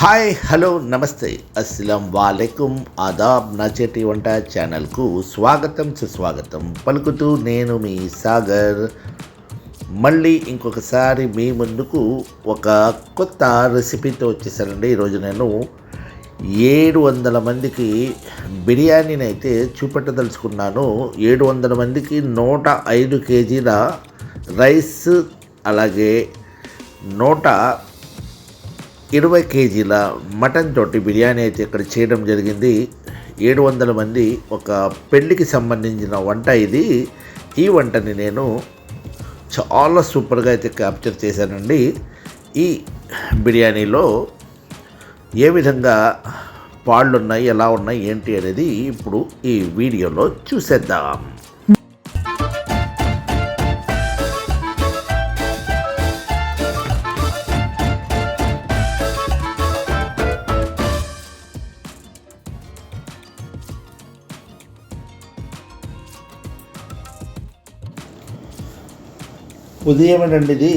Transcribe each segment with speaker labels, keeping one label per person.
Speaker 1: Hi hello నమస్తే. అస్సలం వాలేకుం. ఆదాబ్ నచేటి వంట ఛానల్కు స్వాగతం సుస్వాగతం. పలుకుతూ నేను మీ సాగర్. మళ్ళీ ఇంకొకసారి మీ ముందుకు ఒక కొత్త రెసిపీతో వచ్చేసానండి. ఈరోజు నేను ఏడు వందల మందికి బిర్యానీని అయితే చూపెట్టదలుచుకున్నాను. ఏడు వందల మందికి నూట ఐదు కేజీల రైస్ అలాగే నూట ఇరవై కేజీల మటన్ తోటి బిర్యానీ అయితే ఇక్కడ చేయడం జరిగింది. ఏడు వందల మంది ఒక పెళ్ళికి సంబంధించిన వంట ఇది. ఈ వంటని నేను చాలా సూపర్గా అయితే క్యాప్చర్ చేశానండి. ఈ బిర్యానీలో ఏ విధంగా పాళ్ళు ఉన్నాయి ఎలా ఉన్నాయి ఏంటి అనేది ఇప్పుడు ఈ వీడియోలో చూసేద్దాం. ఉదయం అండి ఇది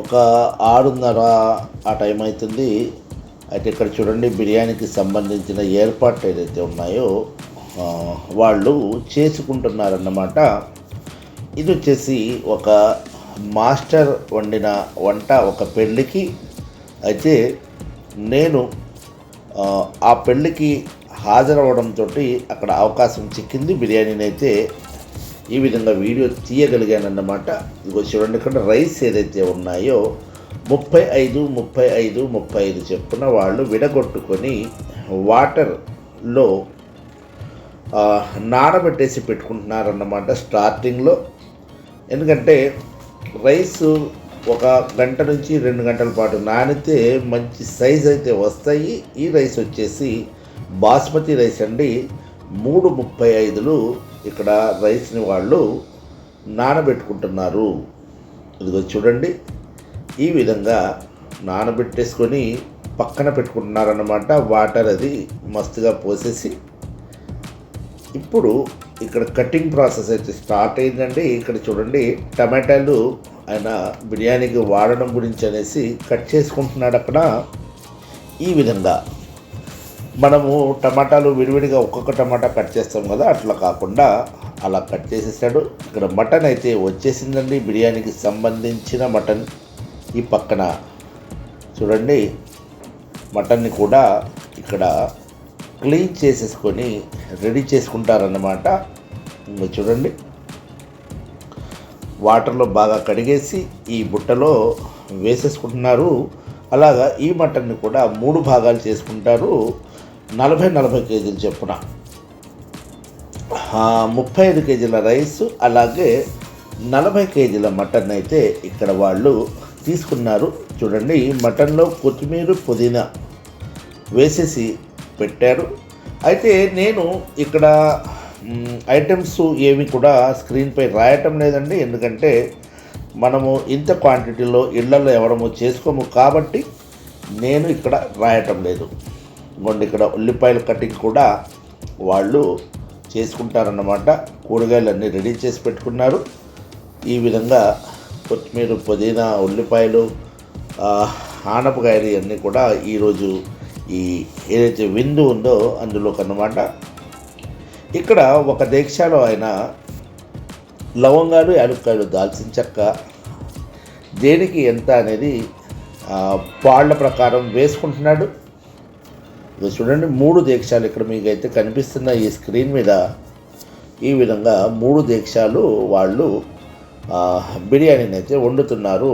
Speaker 1: ఒక ఆరున్నర ఆ టైం అవుతుంది. అయితే ఇక్కడ చూడండి బిర్యానీకి సంబంధించిన ఏర్పాట్లు ఏదైతే ఉన్నాయో వాళ్ళు చేసుకుంటున్నారన్నమాట. ఇది వచ్చేసి ఒక మాస్టర్ వండిన వంట ఒక పెళ్ళికి. అయితే నేను ఆ, ఆ పెళ్ళికి హాజరవడంతో అక్కడ అవకాశం చిక్కింది. బిర్యానీని అయితే ఈ విధంగా వీడియో తీయగలిగానన్నమాట ఇదిగో చూడండి ఇక్కడ రైస్ ఏదైతే ఉన్నాయో ముప్పై ఐదు ముప్పై ఐదు ముప్పై ఐదు చెప్పున వాళ్ళు విడగొట్టుకొని వాటర్లో నానబెట్టేసి పెట్టుకుంటున్నారన్నమాట స్టార్టింగ్లో ఎందుకంటే రైస్ ఒక గంట నుంచి రెండు గంటల పాటు నానితే మంచి సైజ్ అయితే వస్తాయి. ఈ రైస్ వచ్చేసి బాస్మతి రైస్ అండి. మూడు ముప్పై ఐదులు ఇక్కడ రైస్ని వాళ్ళు నానబెట్టుకుంటున్నారు. ఇదిగో చూడండి. ఈ విధంగా నానబెట్టేసుకొని పక్కన పెట్టుకుంటున్నారన్నమాట. వాటర్ అది మస్తుగా పోసేసి. ఇప్పుడు ఇక్కడ కటింగ్ ప్రాసెస్ అయితే స్టార్ట్ అయిందండి. ఇక్కడ చూడండి టమాటాలు ఆయన బిర్యానీకి వాడడం గురించి అనేసి కట్ చేసుకుంటున్నాడు అక్కడ. ఈ విధంగా మనము టమాటాలు విడివిడిగా ఒక్కొక్క టమాటా కట్ చేస్తాం కదా అట్లా కాకుండా అలా కట్ చేసేసాడు. ఇక్కడ మటన్ అయితే వచ్చేసిందండి బిర్యానీకి సంబంధించిన మటన్. ఈ పక్కన చూడండి మటన్ని కూడా ఇక్కడ క్లీన్ చేసేసుకొని రెడీ చేసుకుంటారన్నమాట. ఇంకో చూడండి. వాటర్లో బాగా కడిగేసి ఈ బుట్టలో వేసేసుకుంటున్నారు. అలాగా ఈ మటన్ని కూడా మూడు భాగాలు చేసుకుంటారు. నలభై నలభై కేజీలు చొప్పున. ముప్పై ఐదు కేజీల రైస్ అలాగే నలభై కేజీల మటన్ అయితే ఇక్కడ వాళ్ళు తీసుకున్నారు. చూడండి మటన్లో కొత్తిమీర పుదీనా వేసేసి పెట్టారు. అయితే నేను ఇక్కడ ఐటమ్స్ ఏవి కూడా స్క్రీన్పై రాయటం లేదండి. ఎందుకంటే మనము ఇంత క్వాంటిటీలో ఇళ్ళలో ఎవరము చేసుకోము కాబట్టి నేను ఇక్కడ రాయటం లేదు. ఇదిగోండి ఇక్కడ ఉల్లిపాయల కటింగ్ కూడా వాళ్ళు చేసుకుంటారన్నమాట. కూరగాయలు అన్నీ రెడీ చేసి పెట్టుకున్నారు. ఈ విధంగా కొత్తిమీర పుదీనా ఉల్లిపాయలు ఆనపకాయలు ఇవన్నీ కూడా ఈరోజు ఈ ఏదైతే విందు ఉందో అందులోకి అన్నమాట ఇక్కడ ఒక దీక్షలో ఆయన లవంగాలు యాలుక్కాయలు దాల్చిన చెక్క దేనికి ఎంత అనేది పాళ్ళ ప్రకారం వేసుకుంటున్నాడు. ఇది చూడండి మూడు దీక్షాలు ఇక్కడ మీకు అయితే కనిపిస్తున్న ఈ స్క్రీన్ మీద. ఈ విధంగా మూడు దీక్షాలు వాళ్ళు బిర్యానీని అయితే వండుతున్నారు.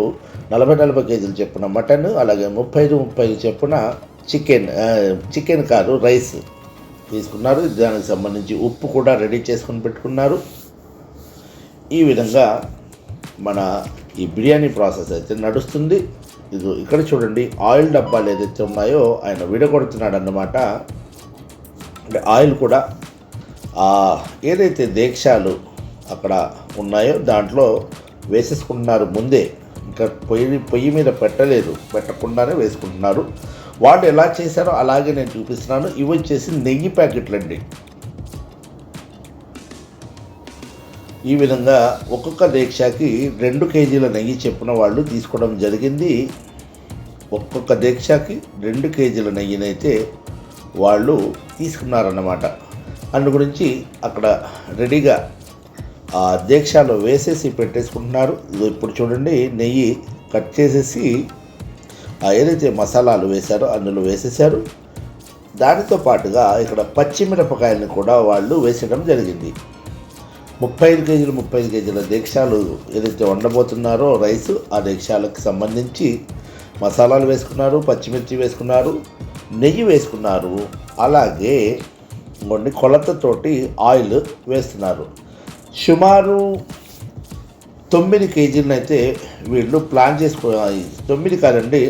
Speaker 1: నలభై నలభై కేజీలు చెప్పున మటన్ అలాగే ముప్పై ఐదు ముప్పై ఐదు చెప్పున చికెన్ చికెన్ కాదు రైస్ తీసుకున్నారు. దానికి సంబంధించి ఉప్పు కూడా రెడీ చేసుకొని పెట్టుకున్నారు. ఈ విధంగా మన ఈ బిర్యానీ ప్రాసెస్ అయితే నడుస్తుంది. ఇది ఇక్కడ చూడండి ఆయిల్ డబ్బాలు ఏదైతే ఉన్నాయో ఆయన విడగొడుతున్నాడు అన్నమాట అంటే ఆయిల్ కూడా ఏదైతే దీక్షాలు అక్కడ ఉన్నాయో దాంట్లో వేసేసుకుంటున్నారు ముందే. ఇంకా పొయ్యి పొయ్యి మీద పెట్టలేదు పెట్టకుండానే వేసుకుంటున్నారు. వాళ్ళు ఎలా చేశారో అలాగే నేను చూపిస్తున్నాను. ఇవి వచ్చేసి నెయ్యి ప్యాకెట్లు అండి ఈ విధంగా ఒక్కొక్క దీక్షకి రెండు కేజీల నెయ్యి చెప్పిన వాళ్ళు తీసుకోవడం జరిగింది. ఒక్కొక్క దీక్షకి రెండు కేజీల నెయ్యినైతే వాళ్ళు తీసుకున్నారన్నమాట. అందు గురించి అక్కడ రెడీగా ఆ దీక్షలో వేసేసి పెట్టేసుకుంటున్నారు. ఇప్పుడు చూడండి నెయ్యి కట్ చేసేసి ఏదైతే మసాలాలు వేశారో అందులో వేసేసారు దానితో పాటుగా ఇక్కడ పచ్చిమిరపకాయలను కూడా వాళ్ళు వేసడం జరిగింది. ముప్పై ఐదు కేజీలు ముప్పై ఐదు కేజీల దీక్షాలు ఏదైతే వండబోతున్నారో రైస్ ఆ దీక్షాలకు సంబంధించి మసాలాలు వేసుకున్నారు పచ్చిమిర్చి వేసుకున్నారు నెయ్యి వేసుకున్నారు. అలాగే కొన్ని కొలతతోటి ఆయిల్ వేస్తున్నారు. సుమారు తొమ్మిది కేజీలనైతే వీళ్ళు ప్లాన్ చేసుకో తొమ్మిది కాదండి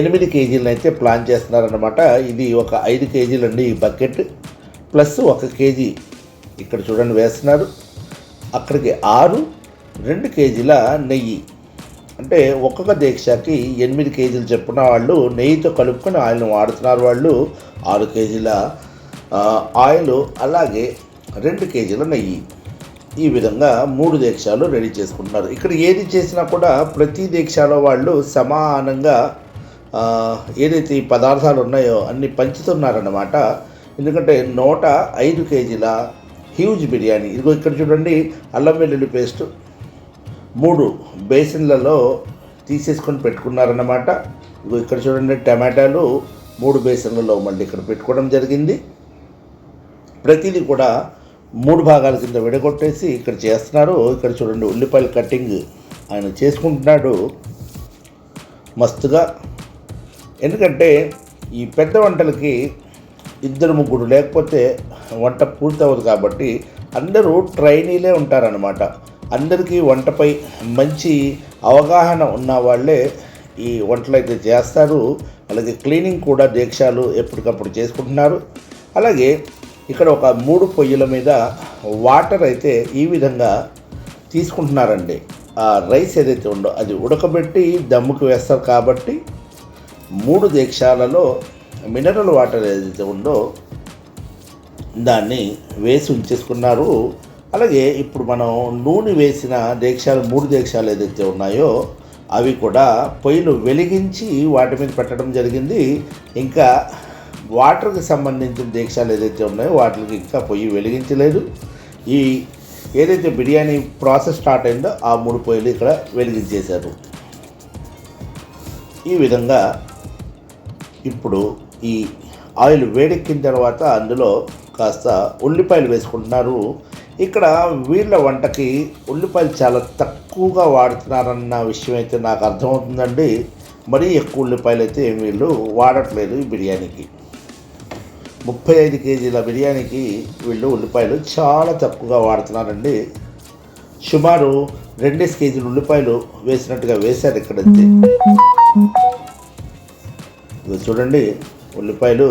Speaker 1: ఎనిమిది కేజీలనైతే ప్లాన్ చేస్తున్నారనమాట ఇది ఒక ఐదు కేజీలండి ఈ బకెట్ ప్లస్ ఒక కేజీ ఇక్కడ చూడండి వేస్తున్నారు. అక్కడికి ఆరు రెండు కేజీల నెయ్యి. అంటే ఒక్కొక్క దీక్షకి ఎనిమిది కేజీలు చెప్పున వాళ్ళు నెయ్యితో కలుపుకొని ఆయిల్ను వాడుతున్నారు వాళ్ళు. ఆరు కేజీల ఆయిల్ అలాగే రెండు కేజీల నెయ్యి. ఈ విధంగా మూడు దీక్షాలు రెడీ చేసుకుంటున్నారు. ఇక్కడ ఏది చేసినా కూడా ప్రతి దీక్షలో వాళ్ళు సమానంగా ఏదైతే ఈ పదార్థాలు ఉన్నాయో అన్ని పంచుతున్నారన్నమాట. ఎందుకంటే నూట ఐదు కేజీల హ్యూజ్ బిర్యానీ. ఇదిగో ఇక్కడ చూడండి అల్లం వెల్లుల్లి పేస్ట్. మూడు బేసిన్లలో తీసేసుకొని పెట్టుకున్నారన్నమాట. ఇదిగో ఇక్కడ చూడండి టమాటాలు మూడు బేసిన్లలో మళ్ళీ ఇక్కడ పెట్టుకోవడం జరిగింది. ప్రతిదీ కూడా మూడు భాగాల కింద విడగొట్టేసి ఇక్కడ చేస్తున్నారు. ఇక్కడ చూడండి ఉల్లిపాయల కటింగ్ ఆయన చేసుకుంటున్నాడు. మస్తుగా. ఎందుకంటే ఈ పెద్ద వంటలకి ఇద్దరు ముగ్గురు లేకపోతే వంట పూర్తవదు కాబట్టి అందరూ ట్రైనీలే ఉంటారనమాట అందరికీ వంటపై మంచి అవగాహన ఉన్న వాళ్ళే ఈ వంటలు అయితే చేస్తారు. అలాగే క్లీనింగ్ కూడా దీక్షాలు ఎప్పటికప్పుడు చేసుకుంటున్నారు. అలాగే ఇక్కడ ఒక మూడు పొయ్యిల మీద వాటర్ అయితే ఈ విధంగా తీసుకుంటున్నారండి. ఆ రైస్ ఏదైతే ఉందో అది ఉడకబెట్టి దమ్ముకు వేస్తారు కాబట్టి మూడు దీక్షాలలో మినరల్ వాటర్ ఏదైతే ఉందో దాన్ని వేసి ఉంచేసుకున్నారు. అలాగే ఇప్పుడు మనం నూనె వేసిన దీక్షాలు మూడు దీక్షాలు ఏదైతే ఉన్నాయో అవి కూడా పొయ్యిలు వెలిగించి వాటి మీద పెట్టడం జరిగింది. ఇంకా వాటర్కి సంబంధించిన దీక్షాలు ఏదైతే ఉన్నాయో వాటికి ఇంకా పొయ్యి వెలిగించలేదు. ఈ ఏదైతే బిర్యానీ ప్రాసెస్ స్టార్ట్ అయిందో ఆ మూడు పొయ్యిలు ఇక్కడ వెలిగించేశారు. ఈ విధంగా ఇప్పుడు ఈ ఆయిల్ వేడెక్కిన తర్వాత అందులో కాస్త ఉల్లిపాయలు వేసుకుంటున్నారు. ఇక్కడ వీళ్ళ వంటకి ఉల్లిపాయలు చాలా తక్కువగా వాడుతున్నారన్న విషయం అయితే నాకు అర్థమవుతుందండి. మరీ ఎక్కువ ఉల్లిపాయలు అయితే వీళ్ళు వాడట్లేదు ఈ బిర్యానీకి. ముప్పై ఐదు కేజీల బిర్యానీకి వీళ్ళు ఉల్లిపాయలు చాలా తక్కువగా వాడుతున్నారండి. సుమారు రెండేసి కేజీలు ఉల్లిపాయలు వేసినట్టుగా వేశారు ఇక్కడైతే. ఇది చూడండి. ఉల్లిపాయలు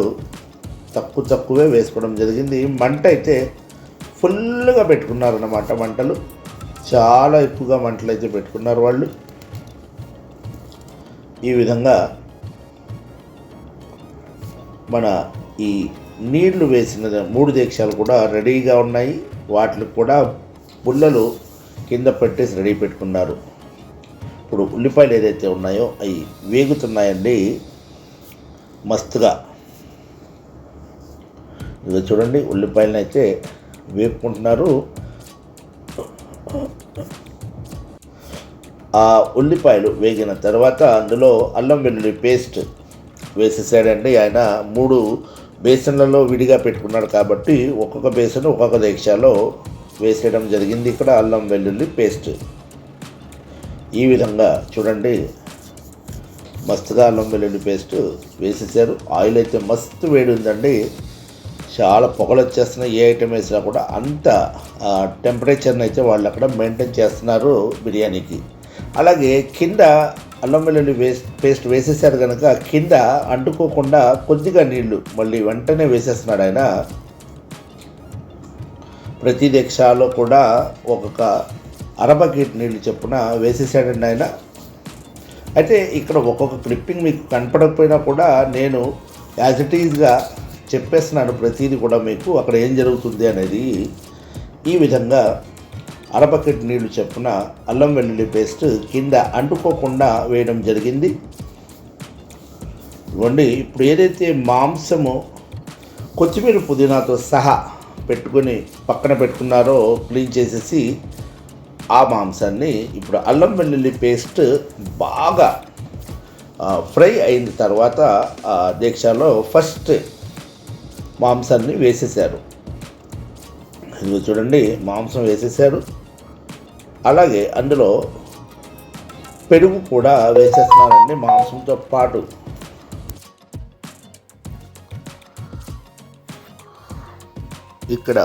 Speaker 1: తక్కువ తక్కువే వేసుకోవడం జరిగింది. మంట అయితే ఫుల్గా పెట్టుకున్నారన్నమాట మంటలు. చాలా ఎక్కువగా మంటలు అయితే పెట్టుకున్నారు వాళ్ళు. ఈ విధంగా మన ఈ నీళ్ళు వేసిన మూడు దీక్షలు కూడా రెడీగా ఉన్నాయి. వాటికి కూడా పుల్లలు కింద పెట్టేసి రెడీ పెట్టుకున్నారు. ఇప్పుడు ఉల్లిపాయలు ఏదైతే ఉన్నాయో అవి వేగుతున్నాయండి. మస్తుగా. ఇది చూడండి ఉల్లిపాయలను అయితే వేపుకుంటున్నారు. ఆ ఉల్లిపాయలు వేగిన తర్వాత అందులో అల్లం వెల్లుల్లి పేస్ట్ వేసేసాడండి. ఆయన మూడు బేసన్లలో విడిగా పెట్టుకున్నాడు కాబట్టి ఒక్కొక్క బేసన్ ఒక్కొక్క దీక్షలో వేసేయడం జరిగింది. ఇక్కడ అల్లం వెల్లుల్లి పేస్ట్. ఈ విధంగా చూడండి. మస్తుగా అల్లం వెల్లుల్లి పేస్ట్ వేసేసారు. ఆయిల్ అయితే మస్తు వేడి ఉందండి చాలా పొగలు వచ్చేస్తున్నాయి. ఏ ఐటమ్ వేసినా కూడా అంత టెంపరేచర్ని అయితే వాళ్ళు అక్కడ మెయింటైన్ చేస్తున్నారు బిర్యానీకి. అలాగే కింద అల్లం వెల్లుల్లి వేస్ట్ పేస్ట్ వేసేసారు కనుక కింద అంటుకోకుండా కొద్దిగా నీళ్ళు మళ్ళీ వెంటనే వేసేస్తున్నాడు ఆయన. ప్రతి దీక్షలో కూడా ఒక్కొక్క అరబకెట్ నీళ్ళు చొప్పున వేసేసాడండి ఆయన. అయితే ఇక్కడ ఒక్కొక్క క్లిప్పింగ్ మీకు కనపడకపోయినా కూడా నేను యాజ్ ఇట్ ఈజ్గా చెప్పేస్తున్నాను ప్రతిదీ కూడా మీకు. అక్కడ ఏం జరుగుతుంది అనేది ఈ విధంగా అరబకెట్ నీళ్ళు చొప్పున అల్లం వెల్లుల్లి పేస్ట్ కింద అంటుకోకుండా వేయడం జరిగింది. ఇవ్వండి ఇప్పుడు ఏదైతే మాంసము కొత్తిమీర పుదీనాతో సహా పెట్టుకొని పక్కన పెట్టుకున్నారో క్లీన్ చేసేసి ఆ మాంసాన్ని ఇప్పుడు అల్లం వెల్లుల్లి పేస్ట్ బాగా ఫ్రై అయిన తర్వాత దీక్షలో ఫస్ట్ మాంసాన్ని వేసేసారు ఇదిగో చూడండి మాంసం వేసేసారు అలాగే అందులో పెరుగు కూడా వేసేస్తున్నారండి మాంసంతో పాటు. ఇక్కడ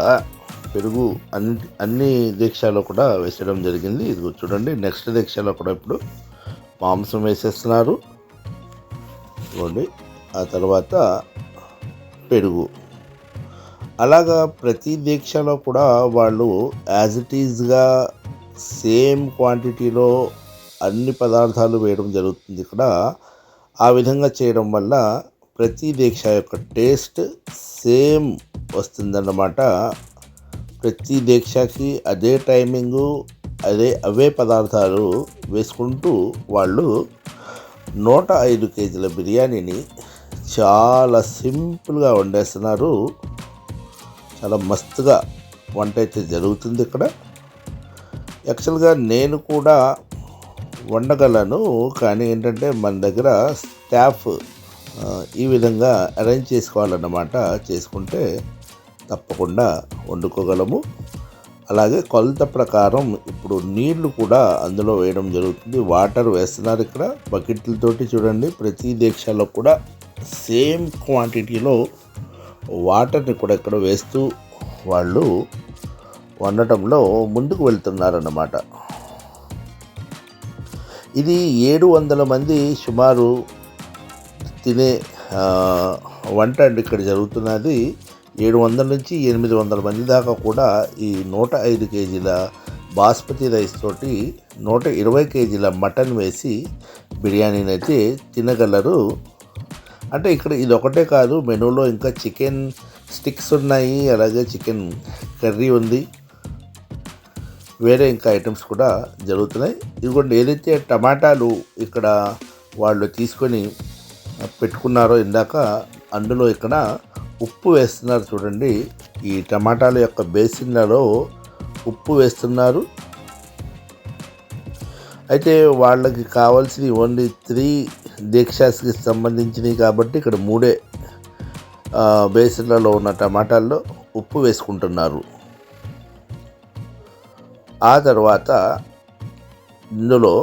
Speaker 1: పెరుగు అన్ని అన్ని దీక్షలో కూడా వేసేయడం జరిగింది. ఇది చూడండి నెక్స్ట్ దీక్షలో కూడా ఇప్పుడు మాంసం వేసేస్తున్నారు. చూడండి ఆ తర్వాత పెరుగు. అలాగా ప్రతి దీక్షలో కూడా వాళ్ళు యాజ్ ఇట్ ఈజ్గా సేమ్ క్వాంటిటీలో అన్ని పదార్థాలు వేయడం జరుగుతుంది ఇక్కడ. ఆ విధంగా చేయడం వల్ల ప్రతి దీక్ష యొక్క టేస్ట్ సేమ్ వస్తుందన్నమాట. ప్రతి దీక్షకి అదే టైమింగు అదే అవే పదార్థాలు వేసుకుంటూ వాళ్ళు నూట ఐదు కేజీల బిర్యానీని చాలా సింపుల్గా వండేస్తున్నారు. చాలా మస్తుగా వంట అయితే జరుగుతుంది ఇక్కడ. యాక్చువల్గా నేను కూడా వండగలను కానీ ఏంటంటే మన దగ్గర స్టాఫ్ ఈ విధంగా అరేంజ్ చేసుకోవాలన్నమాట. చేసుకుంటే తప్పకుండా వండుకోగలము. అలాగే కొలత ప్రకారం ఇప్పుడు నీళ్ళు కూడా అందులో వేయడం జరుగుతుంది. వాటర్ వేస్తున్నారు ఇక్కడ. బకెట్లతోటి చూడండి. ప్రతి దీక్షలో కూడా సేమ్ క్వాంటిటీలో వాటర్ని కూడా ఇక్కడ వేస్తూ వాళ్ళు వండటంలో ముందుకు వెళ్తున్నారన్నమాట. ఇది ఏడు వందల మంది సుమారు తినే వంట అండి ఇక్కడ జరుగుతున్నది. ఏడు వందల నుంచి ఎనిమిది వందల మంది దాకా కూడా ఈ నూట ఐదు కేజీల బాస్మతి రైస్ తోటి నూట ఇరవై కేజీల మటన్ వేసి బిర్యానీని అయితే తినగలరు. అంటే ఇక్కడ ఇది ఒకటే కాదు మెనూలో ఇంకా చికెన్ స్టిక్స్ ఉన్నాయి అలాగే చికెన్ కర్రీ ఉంది. వేరే ఇంకా ఐటమ్స్ కూడా జరుగుతున్నాయి. ఇదిగోండి ఏదైతే టమాటాలు ఇక్కడ వాళ్ళు తీసుకొని పెట్టుకున్నారో ఇందాక అందులో ఇక్కడ ఉప్పు వేస్తున్నారు చూడండి. ఈ టమాటాల యొక్క బేసిన్లలో ఉప్పు వేస్తున్నారు. అయితే వాళ్ళకి కావాల్సిన ఓన్లీ త్రీ దీక్షాస్కి సంబంధించినవి కాబట్టి ఇక్కడ మూడే బేసిన్లలో ఉన్న టమాటాల్లో ఉప్పు వేసుకుంటున్నారు. ఆ తర్వాత ఇందులో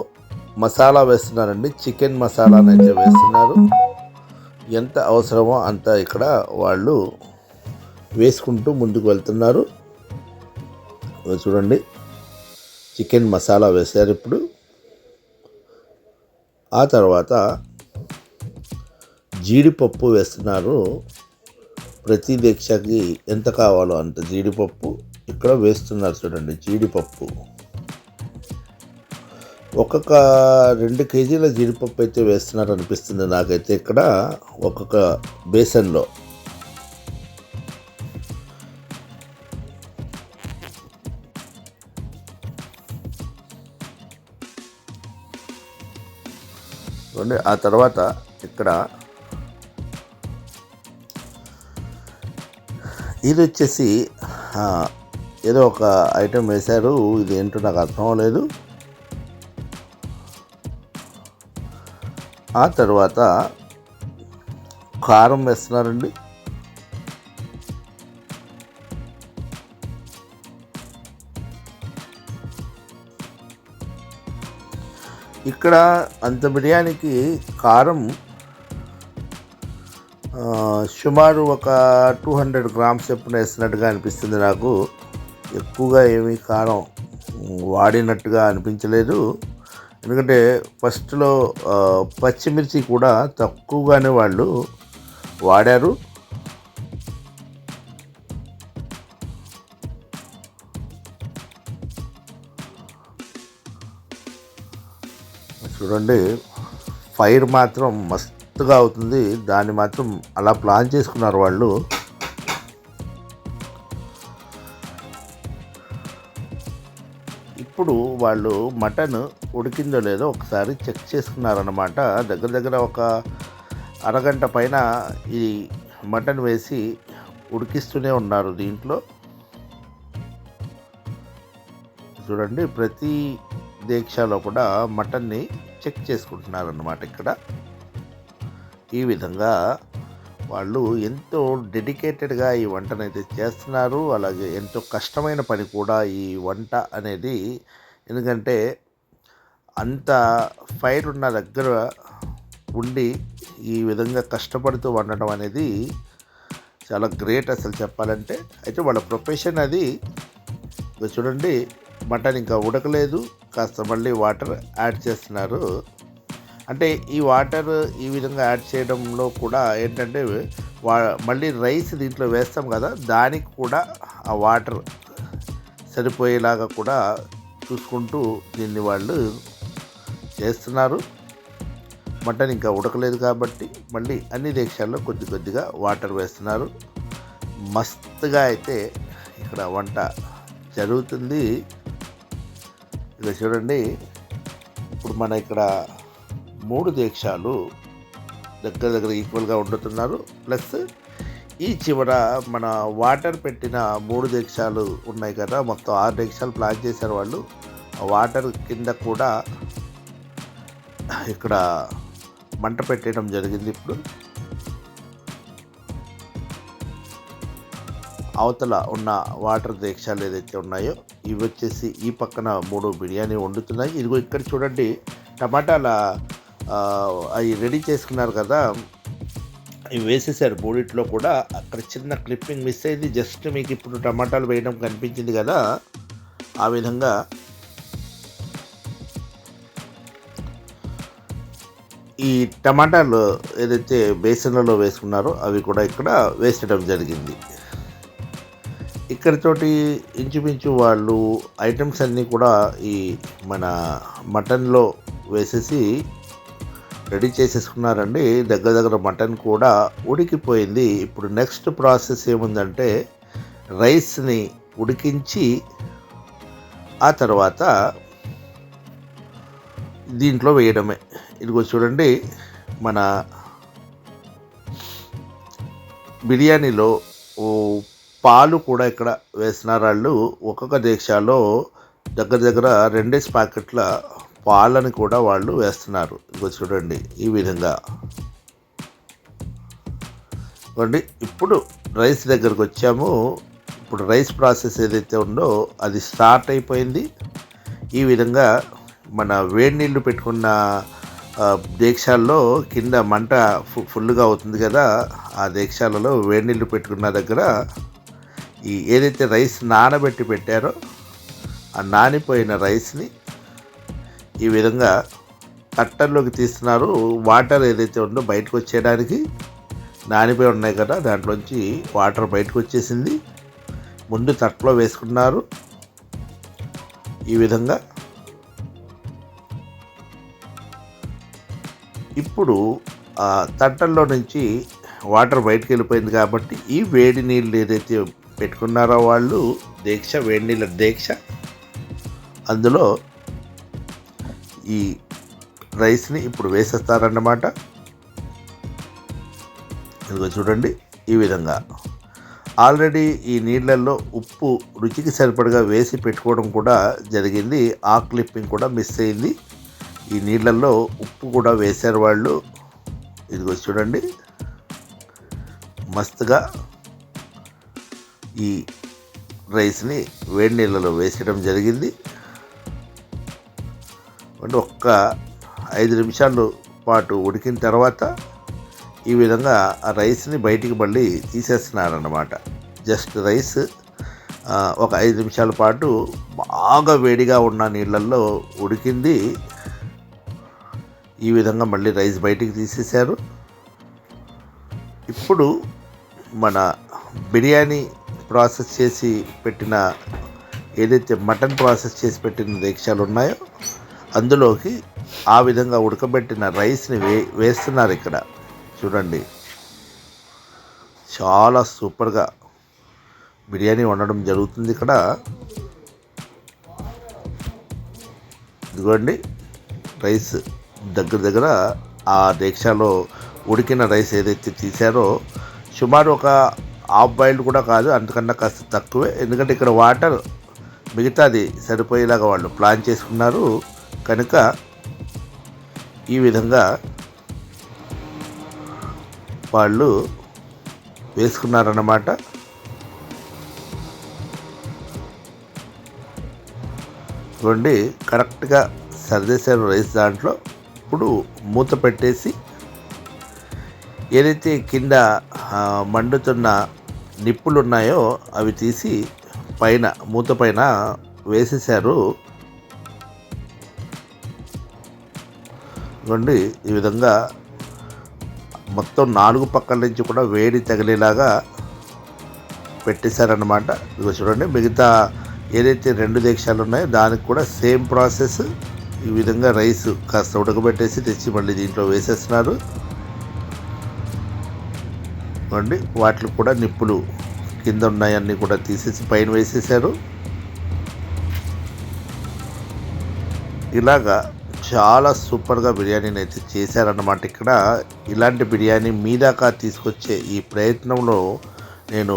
Speaker 1: మసాలా వేస్తున్నారండి. చికెన్ మసాలానైతే అయితే వేస్తున్నారు. ఎంత అవసరమో అంత ఇక్కడ వాళ్ళు వేసుకుంటూ ముందుకు వెళ్తున్నారు. చూడండి. చికెన్ మసాలా వేశారు ఇప్పుడు. ఆ తర్వాత జీడిపప్పు వేస్తున్నారు. ప్రతి దీక్షకి ఎంత కావాలో అంత జీడిపప్పు ఇక్కడ వేస్తున్నారు చూడండి. జీడిపప్పు. ఒక్కొక్క రెండు కేజీల జీడిపప్పు అయితే వేస్తున్నారు అనిపిస్తుంది నాకైతే ఇక్కడ ఒక్కొక్క బేసన్లో. చూడండి ఆ తర్వాత ఇక్కడ ఇది వచ్చేసి ఏదో ఒక ఐటెం వేశారు ఇది ఏంటో నాకు అర్థం లేదు ఆ తర్వాత కారం వేస్తున్నారండి. ఇక్కడ అంత బిర్యానీకి కారం సుమారు ఒక టూ హండ్రెడ్ గ్రామ్స్ ఎప్పుడు వేసినట్టుగా అనిపిస్తుంది నాకు. ఎక్కువగా ఏమీ కారం వాడినట్టుగా అనిపించలేదు. ఎందుకంటే ఫస్ట్లో పచ్చిమిర్చి కూడా తక్కువగానే వాళ్ళు వాడారు. చూడండి ఫైర్ మాత్రం మస్తుగా అవుతుంది. దాన్ని మాత్రం అలా ప్లాన్ చేసుకున్నారు వాళ్ళు. ఇప్పుడు వాళ్ళు మటన్ ఉడికిందో లేదో ఒకసారి చెక్ చేసుకున్నారనమాట దగ్గర దగ్గర ఒక అరగంట పైన ఈ మటన్ వేసి ఉడికిస్తూనే ఉన్నారు దీంట్లో. చూడండి ప్రతి దీక్షలో కూడా మటన్ని చెక్ చేసుకుంటున్నారన్నమాట ఇక్కడ. ఈ విధంగా వాళ్ళు ఎంతో డెడికేటెడ్గా ఈ వంటనైతే చేస్తున్నారు. అలాగే ఎంతో కష్టమైన పని కూడా ఈ వంట అనేది. ఎందుకంటే అంత ఫైర్ ఉన్న దగ్గర ఉండి ఈ విధంగా కష్టపడుతూ వండడం అనేది చాలా గ్రేట్ అసలు చెప్పాలంటే. అయితే వాళ్ళ ప్రొఫెషన్ అది. చూడండి మటన్ ఇంకా ఉడకలేదు. కాస్త మళ్ళీ వాటర్ యాడ్ చేస్తున్నారు. అంటే ఈ వాటర్ ఈ విధంగా యాడ్ చేయడంలో కూడా ఏంటంటే వా మళ్ళీ రైస్ దీంట్లో వేస్తాం కదా దానికి కూడా ఆ వాటర్ సరిపోయేలాగా కూడా చూసుకుంటూ దీన్ని వాళ్ళు చేస్తున్నారు. మటన్ ఇంకా ఉడకలేదు కాబట్టి మళ్ళీ అన్ని దేశాల్లో కొద్ది కొద్దిగా వాటర్ వేస్తున్నారు. మస్తుగా అయితే ఇక్కడ వంట జరుగుతుంది. ఇక చూడండి ఇప్పుడు మన ఇక్కడ మూడు దీక్షాలు దగ్గర దగ్గర ఈక్వల్గా వండుతున్నారు ప్లస్ ఈ చివర మన వాటర్ పెట్టిన మూడు దీక్షాలు ఉన్నాయి కదా మొత్తం ఆరు దీక్షాలు ప్లాన్ చేశారు వాళ్ళు. ఆ వాటర్ కింద కూడా ఇక్కడ మంట పెట్టడం జరిగింది ఇప్పుడు. అవతల ఉన్న వాటర్ దీక్షాలు ఏదైతే ఉన్నాయో ఇవి వచ్చేసి ఈ పక్కన మూడు బిర్యానీ వండుతున్నాయి. ఇదిగో ఇక్కడ చూడండి టమాటాల అవి రెడీ చేసుకున్నారు కదా ఇవి వేసేసారు బోడిట్లో కూడా. అక్కడ చిన్న క్లిప్పింగ్ మిస్ అయింది. జస్ట్ మీకు ఇప్పుడు టమాటాలు వేయడం కనిపించింది కదా ఆ విధంగా. ఈ టమాటాలు ఏదైతే బేసన్లలో వేసుకున్నారో అవి కూడా ఇక్కడ వేసడం జరిగింది. ఇక్కడతోటి ఇంచుమించు వాళ్ళు ఐటమ్స్ అన్నీ కూడా ఈ మన మటన్లో వేసేసి రెడీ చేసేసుకున్నారండి. దగ్గర దగ్గర మటన్ కూడా ఉడికిపోయింది. ఇప్పుడు నెక్స్ట్ ప్రాసెస్ ఏముందంటే రైస్ని ఉడికించి ఆ తర్వాత దీంట్లో వేయడమే. ఇదిగో చూడండి మన బిర్యానీలో పాలు కూడా ఇక్కడ వేసిన వాళ్ళు ఒక్కొక్క దేశాల్లో దగ్గర దగ్గర రెండేసి ప్యాకెట్ల పాలని కూడా వాళ్ళు వేస్తున్నారు. ఇంకో చూడండి ఈ విధంగా. ఇవ్వండి ఇప్పుడు రైస్ దగ్గరకు వచ్చాము. ఇప్పుడు రైస్ ప్రాసెస్ ఏదైతే ఉందో అది స్టార్ట్ అయిపోయింది. ఈ విధంగా మన వేడి నీళ్ళు పెట్టుకున్న దీక్షాల్లో కింద మంట ఫు ఫుల్గా అవుతుంది కదా. ఆ దీక్షాలలో వేడి నీళ్ళు పెట్టుకున్న దగ్గర ఈ ఏదైతే రైస్ నానబెట్టి పెట్టారో ఆ నానిపోయిన రైస్ని ఈ విధంగా కట్టర్లోకి తీస్తున్నారు. వాటర్ ఏదైతే ఉందో బయటకు వచ్చేయడానికి నానిపోయి ఉన్నాయి కదా దాంట్లోంచి వాటర్ బయటకు వచ్చేసింది. ముందు తట్లో వేసుకున్నారు. ఈ విధంగా ఇప్పుడు తట్టల్లో నుంచి వాటర్ బయటకు వెళ్ళిపోయింది కాబట్టి ఈ వేడి నీళ్ళు ఏదైతే పెట్టుకున్నారో వాళ్ళు దీక్ష వేడి నీళ్ళ దీక్ష అందులో ఈ రైస్ని ఇప్పుడు వేసేస్తారన్నమాట. ఇదిగో చూడండి ఈ విధంగా. ఆల్రెడీ ఈ నీళ్ళల్లో ఉప్పు రుచికి సరిపడగా వేసి పెట్టుకోవడం కూడా జరిగింది. ఆ క్లిప్పింగ్ కూడా మిస్ అయింది. ఈ నీళ్ళల్లో ఉప్పు కూడా వేశారు వాళ్ళు. ఇదిగో చూడండి. మస్తుగా ఈ రైస్ని వేడి నీళ్ళలో వేసేయడం జరిగింది. అంటే ఒక్క ఐదు నిమిషాలు పాటు ఉడికిన తర్వాత ఈ విధంగా ఆ రైస్ని బయటికి మళ్ళీ తీసేస్తున్నారన్నమాట. జస్ట్ రైస్ ఒక ఐదు నిమిషాల పాటు బాగా వేడిగా ఉన్న నీళ్ళల్లో ఉడికింది. ఈ విధంగా మళ్ళీ రైస్ బయటికి తీసేశారు. ఇప్పుడు మన బిర్యానీ ప్రాసెస్ చేసి పెట్టిన ఏదైతే మటన్ ప్రాసెస్ చేసి పెట్టిన దీక్షలు ఉన్నాయో అందులోకి ఆ విధంగా ఉడకబెట్టిన రైస్ని వే వేస్తున్నారు ఇక్కడ. చూడండి. చాలా సూపర్గా బిర్యానీ వండడం జరుగుతుంది ఇక్కడ. ఇదిగోండి. రైస్ దగ్గర దగ్గర ఆ దీక్షలో ఉడికిన రైస్ ఏదైతే తీశారో సుమారు ఒక హాఫ్ బాయిల్డ్ కూడా కాదు అంతకన్నా కాస్త తక్కువే. ఎందుకంటే ఇక్కడ వాటర్ మిగతాది సరిపోయేలాగా వాళ్ళు ప్లాన్ చేసుకున్నారు. కనుక ఈ విధంగా వాళ్ళు వేసుకున్నారన్నమాట. చూడండి కరెక్ట్గా సర్దేశారు రైస్ దాంట్లో. ఇప్పుడు మూత పెట్టేసి ఏదైతే కింద మండుతున్న నిప్పులు ఉన్నాయో అవి తీసి పైన మూత పైన వేసేసారు ఇవ్వండి ఈ విధంగా మొత్తం నాలుగు పక్కల నుంచి కూడా వేడి తగిలేలాగా పెట్టేశారనమాట ఇదిగో చూడండి మిగతా ఏదైతే రెండు దీక్షాలు ఉన్నాయో దానికి కూడా సేమ్ ప్రాసెస్ ఈ విధంగా రైస్ కాస్త ఉడకబెట్టేసి తెచ్చి మళ్ళీ దీంట్లో వేసేస్తున్నారు. ఇవ్వండి వాటికి కూడా నిప్పులు కింద ఉన్నాయన్నీ కూడా తీసేసి పైన వేసేసారు ఇలాగా చాలా సూపర్గా బిర్యానీని అయితే చేశారన్నమాట. ఇక్కడ ఇలాంటి బిర్యానీ మీ దాకా తీసుకొచ్చే ఈ ప్రయత్నంలో నేను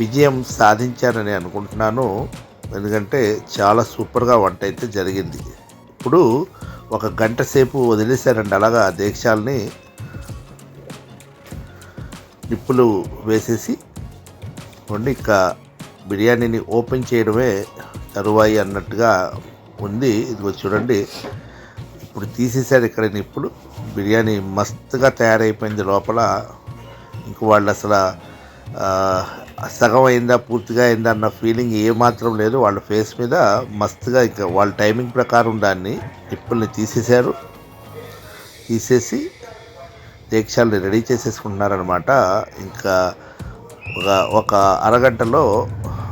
Speaker 1: విజయం సాధించానని అనుకుంటున్నాను. ఎందుకంటే చాలా సూపర్గా వంట అయితే జరిగింది. ఇప్పుడు ఒక గంట సేపు వదిలేశారండి. అలాగా దీక్షాలని నిప్పులు వేసేసి వండి ఇక బిర్యానీని ఓపెన్ చేయడమే తరువాయి అన్నట్టుగా ఉంది. ఇదిగో చూడండి. ఇప్పుడు తీసేశారు ఇక్కడ ఇప్పుడు. బిర్యానీ మస్తుగా తయారైపోయింది లోపల. ఇంక వాళ్ళు అసలు సగం అయిందా పూర్తిగా అయిందా అన్న ఫీలింగ్ ఏమాత్రం లేదు. వాళ్ళ ఫేస్ మీద మస్తుగా ఇంకా వాళ్ళ టైమింగ్ ప్రకారం దాన్ని నిప్పుల్ని తీసేశారు. తీసేసి దీక్షల్ని రెడీ చేసేసుకుంటున్నారనమాట ఇంకా ఒక ఒక అరగంటలో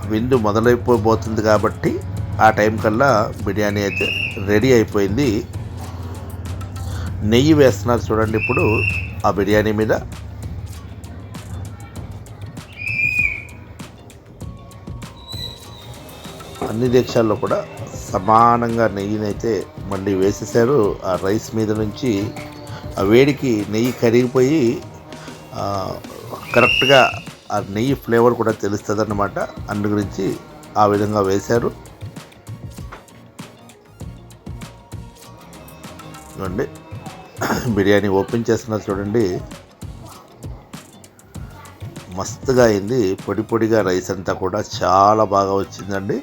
Speaker 1: విందు మొదలైపోబోతుంది కాబట్టి ఆ టైం కల్లా బిర్యానీ అయితే రెడీ అయిపోయింది. నెయ్యి వేస్తున్నారు చూడండి ఇప్పుడు ఆ బిర్యానీ మీద. అన్ని దేశాల్లో కూడా సమానంగా నెయ్యిని అయితే మళ్ళీ వేసేసారు ఆ రైస్ మీద నుంచి ఆ వేడికి నెయ్యి కరిగిపోయి కరెక్ట్గా ఆ నెయ్యి ఫ్లేవర్ కూడా తెలుస్తుంది అన్నమాట అందు గురించి ఆ విధంగా వేశారు. చూడండి. బిర్యానీ ఓపెన్ చేస్తున్నా చూడండి. మస్తుగా అయింది. పొడి పొడిగా రైస్ అంతా కూడా చాలా బాగా వచ్చిందండి.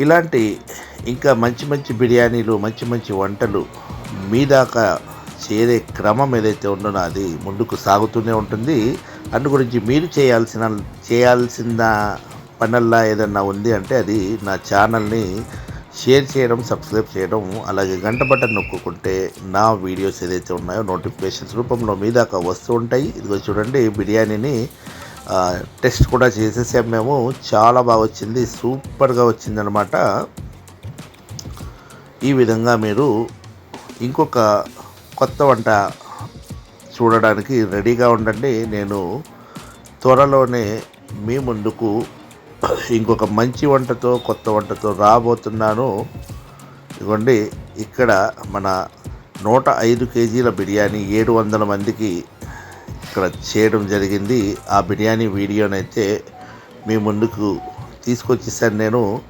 Speaker 1: ఇలాంటి ఇంకా మంచి మంచి బిర్యానీలు మంచి మంచి వంటలు మీ దాకా చేరే క్రమం ఏదైతే ఉందో అది ముందుకు సాగుతూనే ఉంటుంది. అందు గురించి మీరు చేయాల్సిన చేయాల్సిన పనుల్లా ఏదన్నా ఉంది అంటే అది నా ఛానల్ని షేర్ చేయడం సబ్స్క్రైబ్ చేయడం అలాగే గంట బటన్ నొక్కుంటే నా వీడియోస్ ఏదైతే ఉన్నాయో నోటిఫికేషన్స్ రూపంలో మీ దాకా వస్తూ ఉంటాయి. ఇదిగో చూడండి బిర్యానీని టెస్ట్ కూడా చేసేసాం మేము. చాలా బాగా వచ్చింది సూపర్గా వచ్చిందనమాట ఈ విధంగా మీరు ఇంకొక కొత్త వంట చూడడానికి రెడీగా ఉండండి. నేను త్వరలోనే మీ ముందుకు ఇంకొక మంచి వంటతో కొత్త వంటతో రాబోతున్నాను. ఇదిగోండి ఇక్కడ మన నూట ఐదు కేజీల బిర్యానీ ఏడు వందల మందికి ఇక్కడ చేయడం జరిగింది. ఆ బిర్యానీ వీడియోనైతే మీ ముందుకు తీసుకొచ్చేసాను నేను.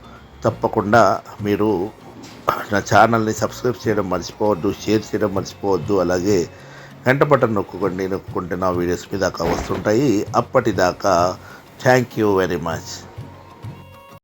Speaker 1: తప్పకుండా మీరు నా ఛానల్ని సబ్స్క్రైబ్ చేయడం మర్చిపోవద్దు షేర్ చేయడం మర్చిపోవద్దు. అలాగే గంట బటన్ నొక్కుకోండి నొక్కుంటే నా వీడియోస్ మీ దాకా వస్తుంటాయి. అప్పటిదాకా థ్యాంక్ యూ వెరీ మచ్.